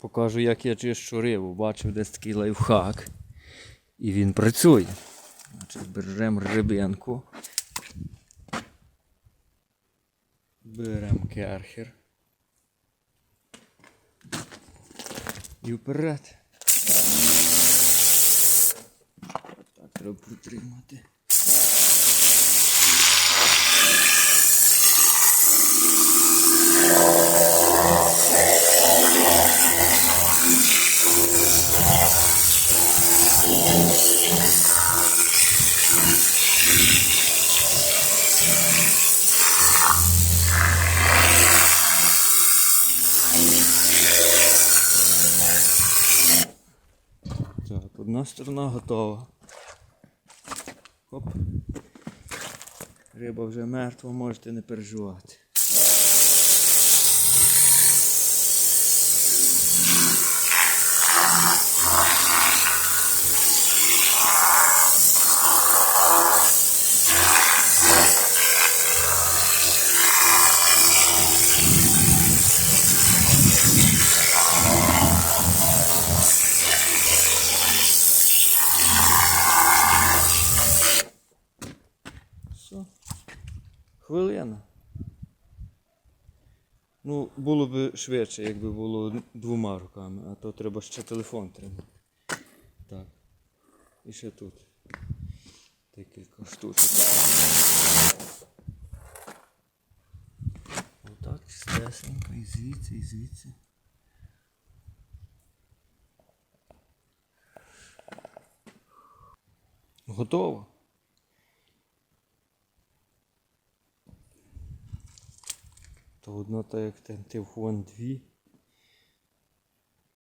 Покажу, як я чищу рибу. Бачив десь такий лайфхак. І він працює. Значить, беремо рибинку. Беремо керхер. І вперед. Так, треба притримати. Так, одна сторона готова. Хоп. Риба вже мертва, можете не переживати. Все. Хвилина. Ну, було б швидше, якби було двома руками, а то треба ще телефон тримати. Так. І ще тут. Декілька штучок. Отак, стесенько, і звідси, і звідси. Готово. То та як тентив тивхон дві.